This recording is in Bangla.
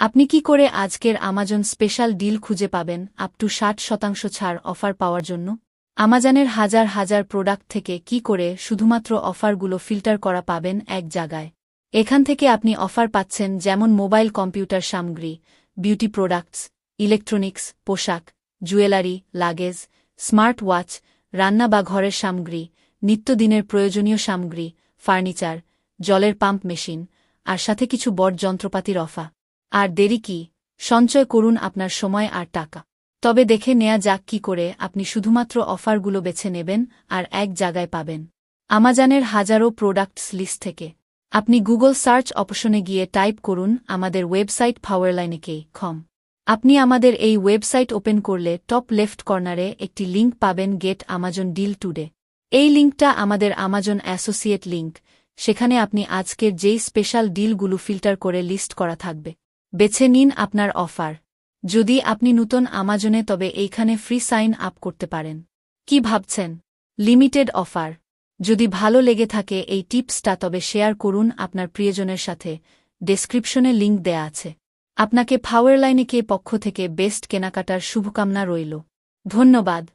আপনি কি করে আজকের আমাজন স্পেশাল ডিল খুঁজে পাবেন, আপ টু ষাট শতাংশ ছাড় অফার পাওয়ার জন্য? আমাজনের হাজার হাজার প্রোডাক্ট থেকে কি করে শুধুমাত্র অফারগুলো ফিল্টার করা পাবেন এক জায়গায়? এখান থেকে আপনি অফার পাচ্ছেন যেমন মোবাইল কম্পিউটার সামগ্রী, বিউটি প্রোডাক্টস, ইলেকট্রনিক্স, পোশাক, জুয়েলারি, লাগেজ, স্মার্ট ওয়াচ, রান্না বা ঘরের সামগ্রী, নিত্যদিনের প্রয়োজনীয় সামগ্রী, ফার্নিচার, জলের পাম্প মেশিন, আর সাথে কিছু বড় যন্ত্রপাতির অফা আর দেরি কি, সঞ্চয় করুন আপনার সময় আর টাকা। তবে দেখে নেয়া যাক কি করে আপনি শুধুমাত্র অফারগুলো বেছে নেবেন আর এক জায়গায় পাবেন। আমাজনের হাজারো প্রোডাক্টস লিস্ট থেকে। আপনি গুগল সার্চ অপশনে গিয়ে টাইপ করুন আমাদের ওয়েবসাইট ফাওয়ারলাইনেকে খম আপনি আমাদের এই ওয়েবসাইট ওপেন করলে টপ লেফট কর্নারে একটি লিঙ্ক পাবেন গেট আমাজন ডিল টুডে। এই লিঙ্কটা আমাদের আমাজন অ্যাসোসিয়েট লিঙ্ক, সেখানে আপনি আজকের যেই স্পেশাল ডিলগুলো ফিল্টার করে লিস্ট করা থাকবে। বেছে নিন আপনার অফার। যদি আপনি নূতন আমাজনে, তবে এইখানে ফ্রি সাইন আপ করতে পারেন। কি ভাবছেন? Limited offer. যদি ভালো লেগে থাকে এই টিপসটা, তবে শেয়ার করুন আপনার প্রিয়জনের সাথে। ডেসক্রিপশনে লিঙ্ক দেয়া আছে। আপনাকে ফাওয়ার লাইনে কে পক্ষ থেকে বেস্ট কেনাকাটার শুভকামনা রইল। ধন্যবাদ।